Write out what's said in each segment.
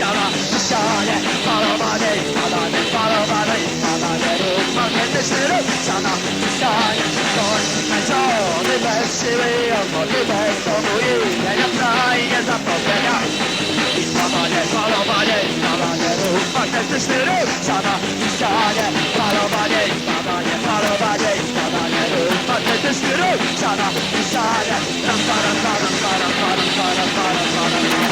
Sana şişane Parabane Parabane Parabane Parabane Rıfman endişleri Sana şişane Son Mezoni Besşiriyor Modi Bessomuyi Yayatay Yazan Bobbega Parabane Parabane Parabane Rıfman endişleri Sana şişane Parabane Parabane Parabane Parabane Rıfman endişleri Sana şişane Ram para para para para para para para para.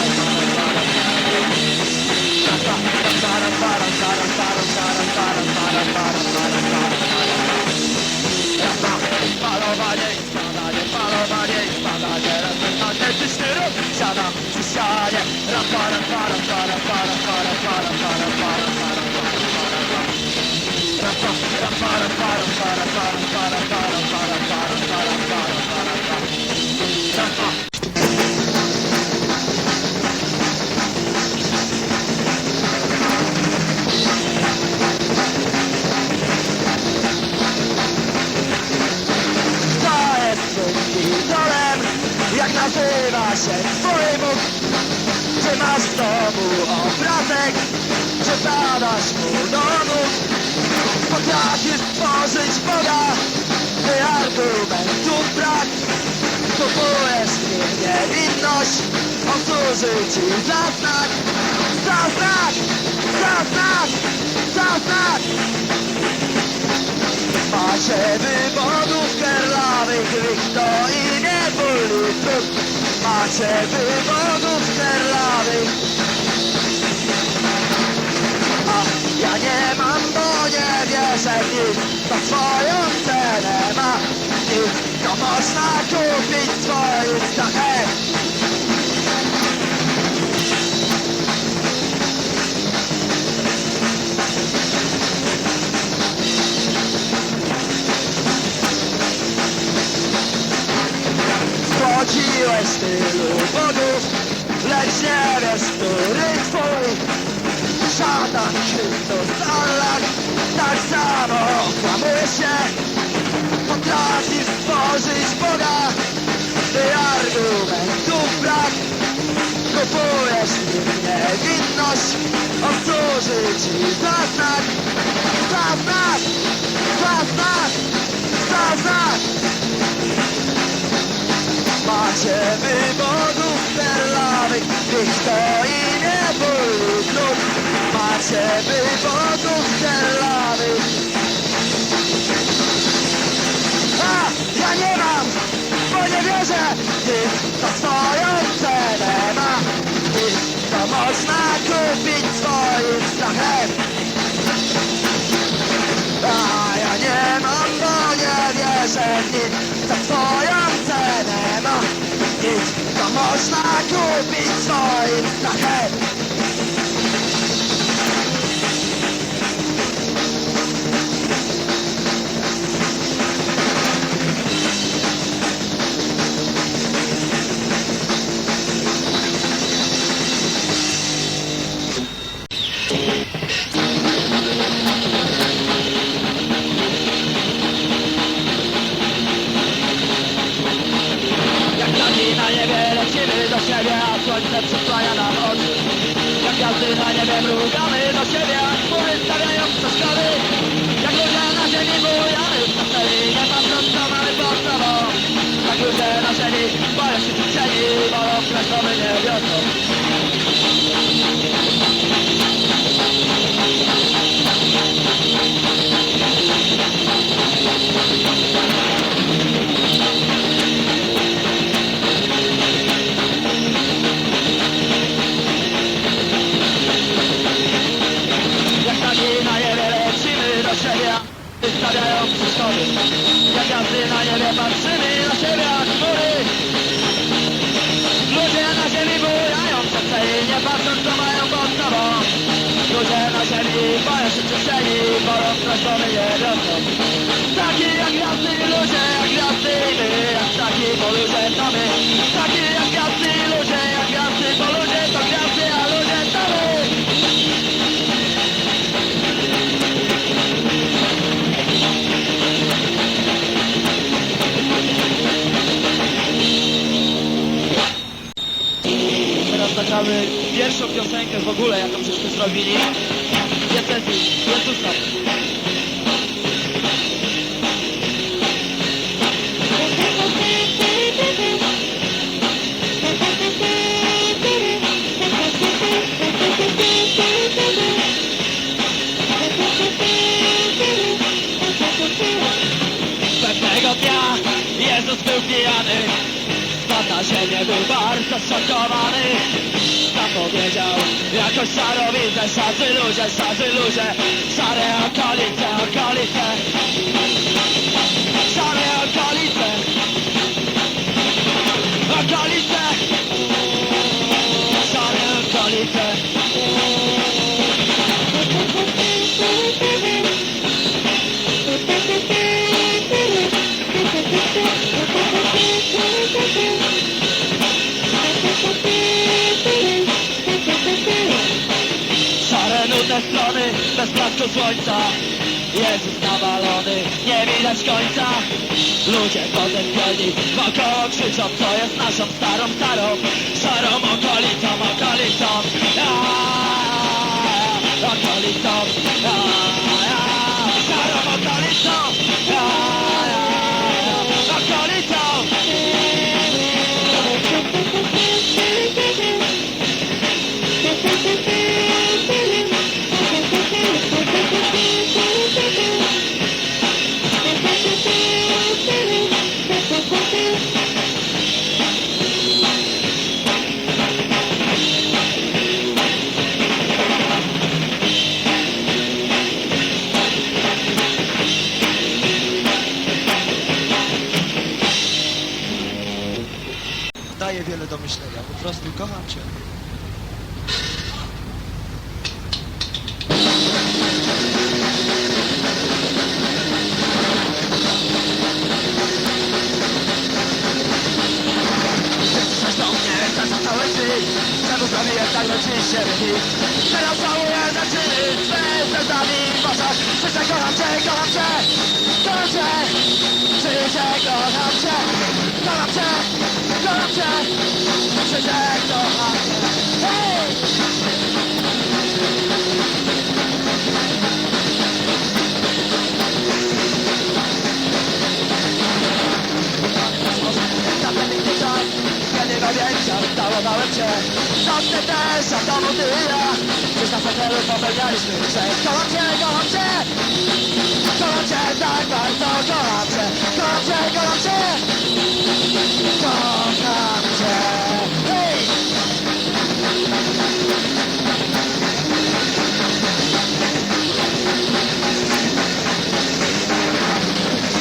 isterim Canım şişare Rapara para para para Macie wywodów kerlawych, kto i nie boli trud. Macie wywodów kerlawych. A ja nie mam, bo nie wierzę w nic, to swoją cenę ma. I to można kupić swoim strachem. Spłodziłeś tylu bogów, lecz nie wiesz, który twój. Szatan Chrystus Allah, tak samo okłamuje się. Potrafisz stworzyć Boga, gdy argumentów brak. Kupujesz niewinność, on służy ci za znak, za znak, za znak, za znak. Macie wywodów perlawych, ich to i nie trud. Macie wywodów perlawych. A, ja nie mam, bo nie wierzę, ty to swoją cenę ma. I to można kupić swoim strachem. Cause my good big time, Got it. Nie rosną Taki jak gwiazdy ludzie, jak gwiazdy my, jak taki bo ludzie to my Taki jak gwiazdy ludzie, jak gwiazdy, bo ludzie to gwiazdy, a ludzie to my Teraz nagramy pierwszą piosenkę w ogóle, jaką żeśmy zrobili. Diecezji, Jezusa. Ziemię, był bardzo szokowany. Zapowiedział jakoś czarownicę Szarzy ludzie, szarzy ludzie Szare okolice, okolice. Szare Okolice bez blasku słońca. Jezus nawalony, nie widać końca. Ludzie potępieni, wokoło krzyczą Co jest naszą starą, starą Szarą okolicą, okolicą. Okolicą Szarą okolicą do myślenia. Po prostu kocham Cię. Nocny też, a w domu ty i ja Gdzieś na fotelu popełnialiśmy grzech Kocham cię, kocham cię Kocham tak bardzo Kocham cię, kocham cię, kocham cię Hej!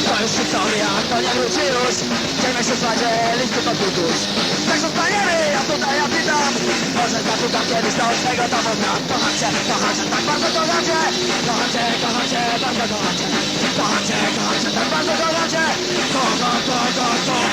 To już historia, to nie wróci już. Dzień się sładzie, listy pod tuż Tak zostaniemy, ja tutaj, ja witam Może zapytam kiedyś do swego domu wram Kocham cię, kocham cię, tak bardzo kocham cię. Kocham cię, kocham cię, bardzo kocham cię. Kocham cię, kocham cię, tak bardzo kocham cię. Kocham, kocham, kocham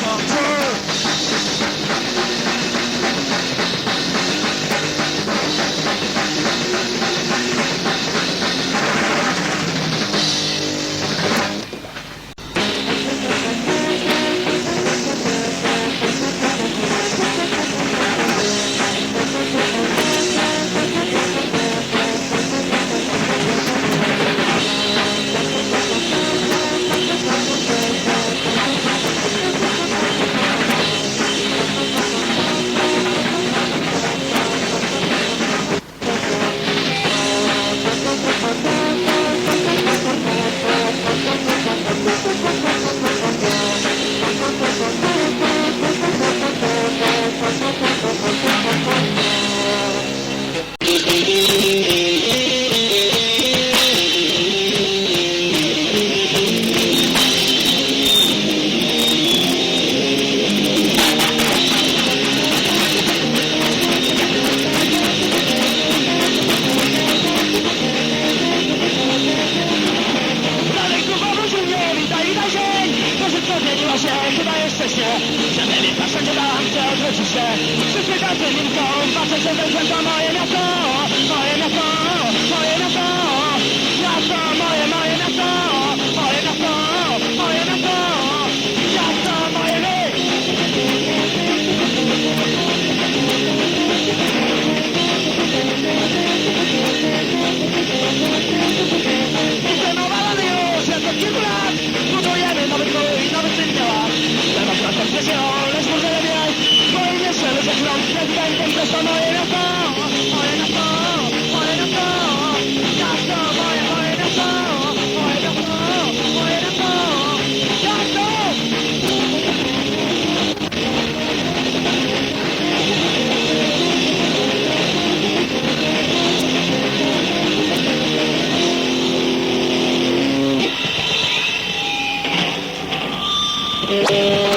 Yeah.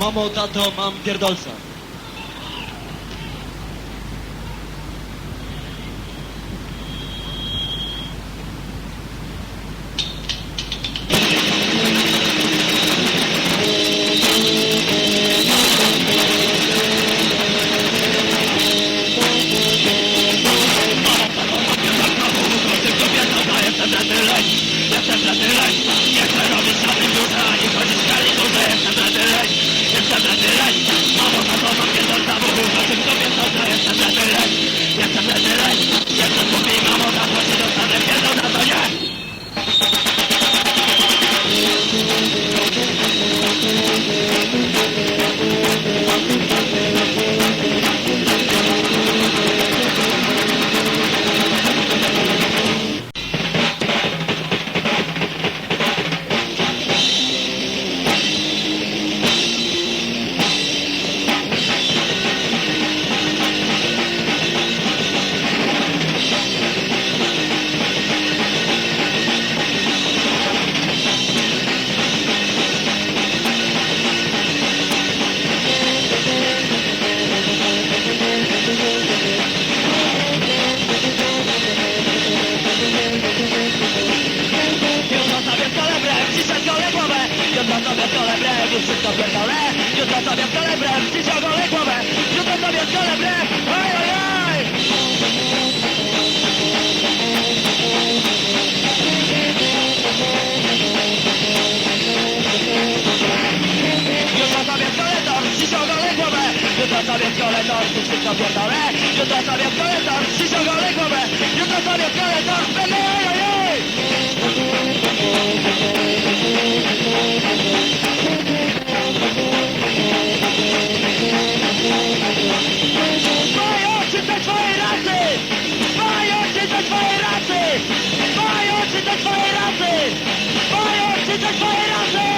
Mamo, tato, mam pierdolca. ci żagolę głowę, rzucę tobie czole brew, oj, oj, oj! Rzucę tobie skoletor, ci żagolę głowę, rzucę tobie skoletor, tu wszystko pierdolę, rzucę tobie skoletor, ci żagolę głowę, rzucę tobie skoletor, będę oj, oj, oj! oczy do twojej rasy! Moje oczy do twojej rasy!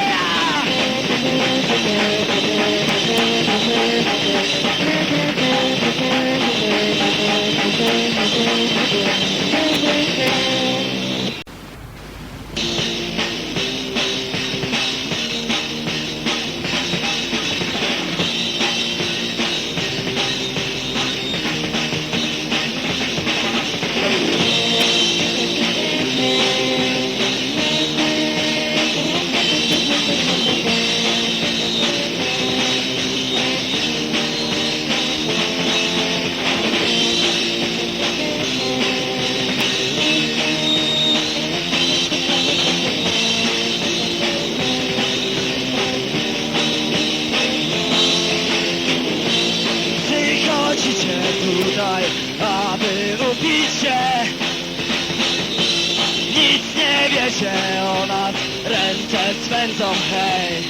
Się o nas ręce swędzą, hej.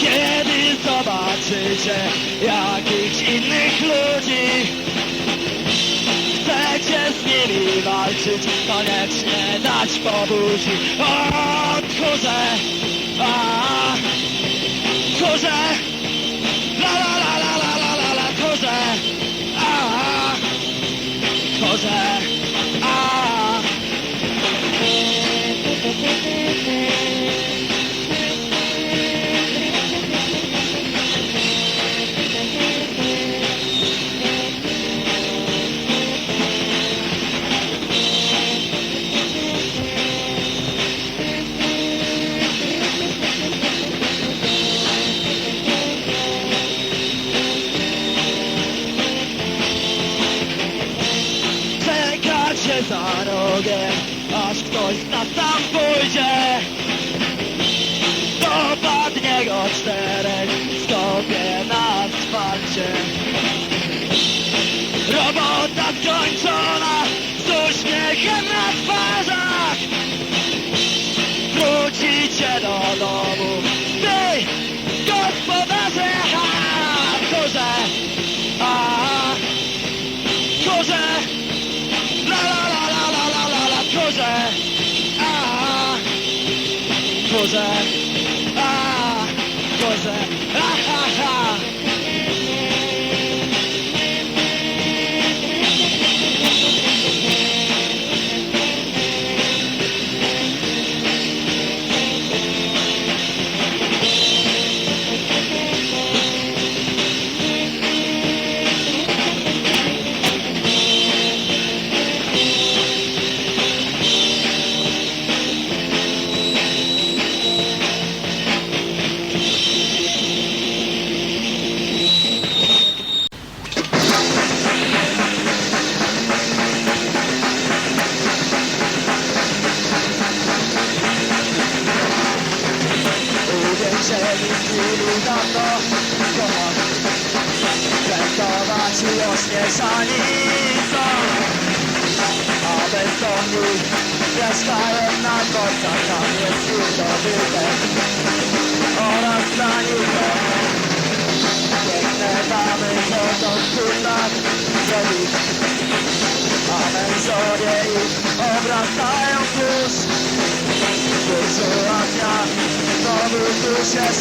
Kiedy zobaczycie jakichś innych ludzi Chcecie z nimi walczyć, koniecznie dać po buzi O, tchórze, a, tchórze La la la la la la la la tchórze, a, tchórze,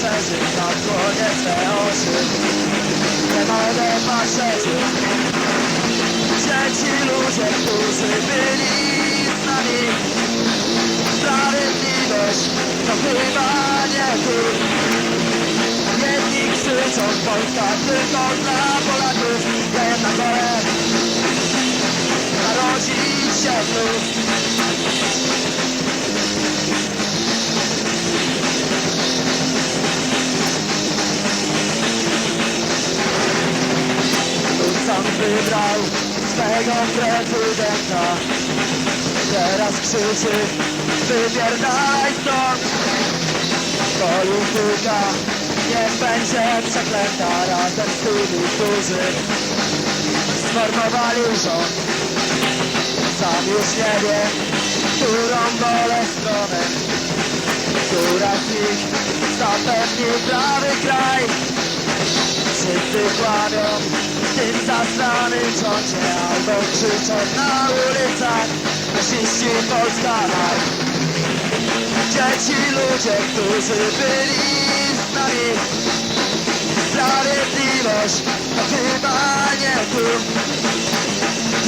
się szerzy Zasłonię swe oczy Nie mogę patrzeć Gdzie ci ludzie, którzy byli z nami Sprawiedliwość to chyba nie tu. Jedni krzyczą Polska tylko dla Polaków Ja jednak wolę narodzić się sam wybrał swego prezydenta. Teraz krzyczy wypierdalaj stąd. Polityka niech będzie przeklęta razem z tymi, którzy sformowali rząd. Sam już nie wiem, którą wolę stronę Która z nich zapewni prawy kraj. Wszyscy kłamią tym zasranym rządzie Albo krzyczą na ulicach. Nasiści Polska maj Gdzie ci ludzie, którzy byli z nami. Sprawiedliwość to chyba nie tu.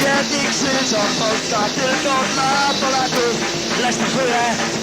Jedni krzyczą Polska tylko dla Polaków. Leśne chuje